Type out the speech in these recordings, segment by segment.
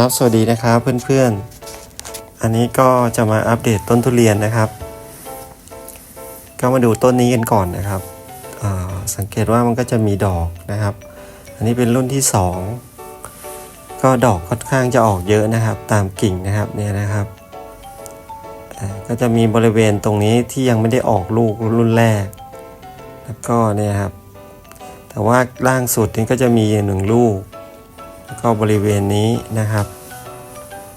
ครับ สวัสดีนะครับเพื่อนๆ อันนี้ก็จะมาอัปเดตต้นทุเรียนนะครับ ก็มาดูต้นนี้กันก่อนนะครับ สังเกตว่ามันก็จะมีดอกนะครับ อันนี้เป็นรุ่นที่สองก็ดอกค่อนข้างจะออกเยอะนะครับ ตามกิ่งนะครับเนี่ยนะครับก็จะมีบริเวณตรงนี้ที่ยังไม่ได้ออกลูกรุ่นแรก แล้วก็เนี่ยครับ แต่ว่าล่างสุดนี้ก็จะมีหนึ่งลูก แล้วก็บริเวณนี้นะครับ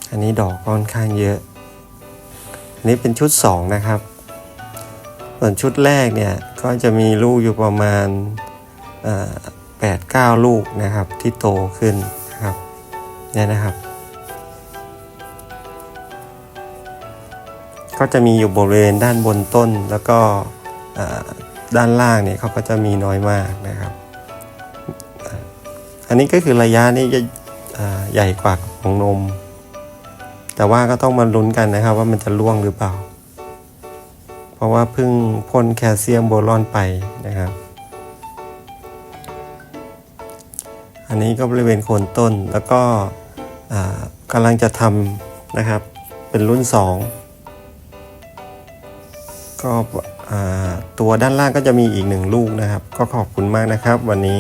อันนี้ดอกค่อนข้างเยอะ อันนี้เป็นชุด 2 นะครับ ส่วนชุดแรกเนี่ยก็จะมีลูกอยู่ประมาณแปดเก้าลูกนะครับที่โตขึ้นนะครับเนี่ยนะครับ ก็จะมีอยู่บริเวณด้านบนต้นแล้วก็ด้านล่างเนี่ยเขาก็จะมีน้อยมากนะครับ อันนี้ก็คือระยะนี่จะใหญ่กว่าของนม แต่ว่าก็ต้องมาลุ้นกันนะครับ ว่ามันจะร่วงหรือเปล่า เพราะว่าเพิ่งพ่นแคลเซียมโบรอนไปนะครับ อันนี้ก็บริเวณโคนต้นแล้วก็กำลังจะทำนะครับ เป็นรุ่น 2 ก็ตัวด้านล่างก็จะมีอีกหนึ่งลูกนะครับ ก็ขอบคุณมากนะครับ วันนี้